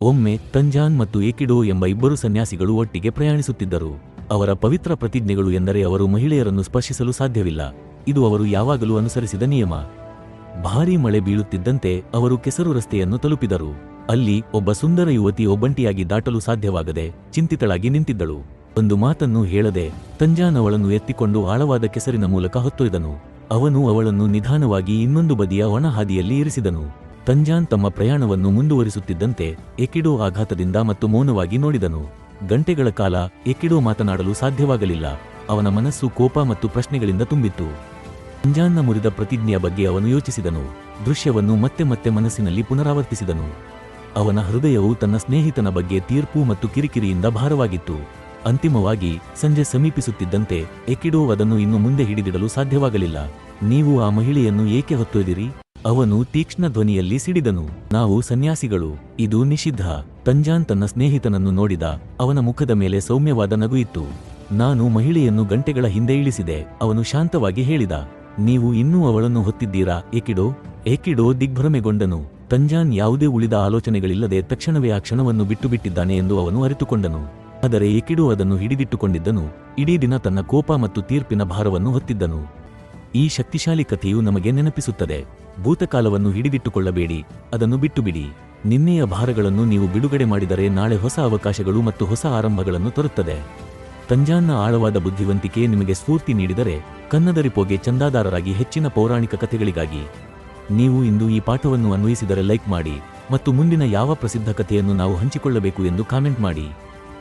ಒಮ್ಮೆ ತಂಜಾನ್ ಮತ್ತು ಏಕಿಡೋ ಎಂಬ ಇಬ್ಬರು ಸನ್ಯಾಸಿಗಳು ಒಟ್ಟಿಗೆ ಪ್ರಯಾಣಿಸುತ್ತಿದ್ದರು. ಅವರ ಪವಿತ್ರ ಪ್ರತಿಜ್ಞೆಗಳು ಎಂದರೆ ಅವರು ಮಹಿಳೆಯರನ್ನು ಸ್ಪರ್ಶಿಸಲು ಸಾಧ್ಯವಿಲ್ಲ. ಇದು ಅವರು ಯಾವಾಗಲೂ ಅನುಸರಿಸಿದ ನಿಯಮ. ಭಾರೀ ಮಳೆ ಬೀಳುತ್ತಿದ್ದಂತೆ ಅವರು ಕೆಸರು ರಸ್ತೆಯನ್ನು ತಲುಪಿದರು. ಅಲ್ಲಿ ಒಬ್ಬ ಸುಂದರ ಯುವತಿ ಒಬ್ಬಂಟಿಯಾಗಿ ದಾಟಲು ಸಾಧ್ಯವಾಗದೆ ಚಿಂತಿತಳಾಗಿ ನಿಂತಿದ್ದಳು. ಒಂದು ಮಾತನ್ನು ಹೇಳದೆ ತಂಜಾನ್ ಅವಳನ್ನು ಎತ್ತಿಕೊಂಡು ಆಳವಾದ ಕೆಸರಿನ ಮೂಲಕ ಹೊತ್ತೊಯ್ದನು. ಅವನು ಅವಳನ್ನು ನಿಧಾನವಾಗಿ ಇನ್ನೊಂದು ಬದಿಯ ಒಣಹಾದಿಯಲ್ಲಿ ಇರಿಸಿದನು. ತಂಜಾನ್ ತಮ್ಮ ಪ್ರಯಾಣವನ್ನು ಮುಂದುವರಿಸುತ್ತಿದ್ದಂತೆ ಎಕಿಡೋ ಆಘಾತದಿಂದ ಮತ್ತು ಮೌನವಾಗಿ ನೋಡಿದನು. ಗಂಟೆಗಳ ಕಾಲ ಎಕಿಡೋ ಮಾತನಾಡಲು ಸಾಧ್ಯವಾಗಲಿಲ್ಲ. ಅವನ ಮನಸ್ಸು ಕೋಪ ಮತ್ತು ಪ್ರಶ್ನೆಗಳಿಂದ ತುಂಬಿತ್ತು. ತಂಜಾನ್ನ ಮುರಿದ ಪ್ರತಿಜ್ಞೆಯ ಬಗ್ಗೆ ಅವನು ಯೋಚಿಸಿದನು. ದೃಶ್ಯವನ್ನು ಮತ್ತೆ ಮತ್ತೆ ಮನಸ್ಸಿನಲ್ಲಿ ಪುನರಾವರ್ತಿಸಿದನು. ಅವನ ಹೃದಯವು ತನ್ನ ಸ್ನೇಹಿತನ ಬಗ್ಗೆ ತೀರ್ಪು ಮತ್ತು ಕಿರಿಕಿರಿಯಿಂದ ಭಾರವಾಗಿತ್ತು. ಅಂತಿಮವಾಗಿ ಸಂಜೆ ಸಮೀಪಿಸುತ್ತಿದ್ದಂತೆ ಎಕಿಡೋ ಅದನ್ನು ಇನ್ನು ಮುಂದೆ ಹಿಡಿದಿಡಲು ಸಾಧ್ಯವಾಗಲಿಲ್ಲ. ನೀವು ಆ ಮಹಿಳೆಯನ್ನು ಏಕೆ ಹೊತ್ತೊಯ್ದಿರಿ? ಅವನು ತೀಕ್ಷ್ಣ ಧ್ವನಿಯಲ್ಲಿ ಸಿಡಿದನು. ನಾವು ಸನ್ಯಾಸಿಗಳು, ಇದು ನಿಷಿದ್ಧ. ತಂಜಾನ್ ತನ್ನ ಸ್ನೇಹಿತನನ್ನು ನೋಡಿದ, ಅವನ ಮುಖದ ಮೇಲೆ ಸೌಮ್ಯವಾದ ನಗು ಇತ್ತು. ನಾನು ಮಹಿಳೆಯನ್ನು ಗಂಟೆಗಳ ಹಿಂದೆ ಇಳಿಸಿದೆ, ಅವನು ಶಾಂತವಾಗಿ ಹೇಳಿದ, ನೀವು ಇನ್ನೂ ಅವಳನ್ನು ಹೊತ್ತಿದ್ದೀರಾ? ಏಕಿಡೋ? ಏಕಿಡೋ ದಿಗ್ಭ್ರಮೆಗೊಂಡನು. ತಂಜಾನ್ ಯಾವುದೇ ಉಳಿದ ಆಲೋಚನೆಗಳಿಲ್ಲದೆ ತಕ್ಷಣವೇ ಆ ಕ್ಷಣವನ್ನು ಬಿಟ್ಟು ಬಿಟ್ಟಿದ್ದಾನೆ ಎಂದು ಅವನು ಅರಿತುಕೊಂಡನು. ಆದರೆ ಏಕಿಡೋ ಅದನ್ನು ಹಿಡಿದಿಟ್ಟುಕೊಂಡಿದ್ದನು. ಇಡೀ ದಿನ ತನ್ನ ಕೋಪ ಮತ್ತು ತೀರ್ಪಿನ ಭಾರವನ್ನು ಹೊತ್ತಿದ್ದನು. ಈ ಶಕ್ತಿಶಾಲಿ ಕಥೆಯು ನಮಗೆ ನೆನಪಿಸುತ್ತದೆ. ಭೂತಕಾಲವನ್ನು ಹಿಡಿದಿಟ್ಟುಕೊಳ್ಳಬೇಡಿ, ಅದನ್ನು ಬಿಟ್ಟುಬಿಡಿ. ನಿನ್ನೆಯ ಭಾರಗಳನ್ನು ನೀವು ಬಿಡುಗಡೆ ಮಾಡಿದರೆ ನಾಳೆ ಹೊಸ ಅವಕಾಶಗಳು ಮತ್ತು ಹೊಸ ಆರಂಭಗಳನ್ನು ತರುತ್ತದೆ. ತಂಜಾನ್ನ ಆಳವಾದ ಬುದ್ಧಿವಂತಿಕೆ ನಿಮಗೆ ಸ್ಫೂರ್ತಿ ನೀಡಿದರೆ ಕನ್ನದರಿಪೋಗೆ ಚಂದಾದಾರರಾಗಿ ಹೆಚ್ಚಿನ ಪೌರಾಣಿಕ ಕಥೆಗಳಿಗಾಗಿ. ನೀವು ಇಂದು ಈ ಪಾಠವನ್ನು ಅನ್ವಯಿಸಿದರೆ ಲೈಕ್ ಮಾಡಿ ಮತ್ತು ಮುಂದಿನ ಯಾವ ಪ್ರಸಿದ್ಧ ಕಥೆಯನ್ನು ನಾವು ಹಂಚಿಕೊಳ್ಳಬೇಕು ಎಂದು ಕಾಮೆಂಟ್ ಮಾಡಿ.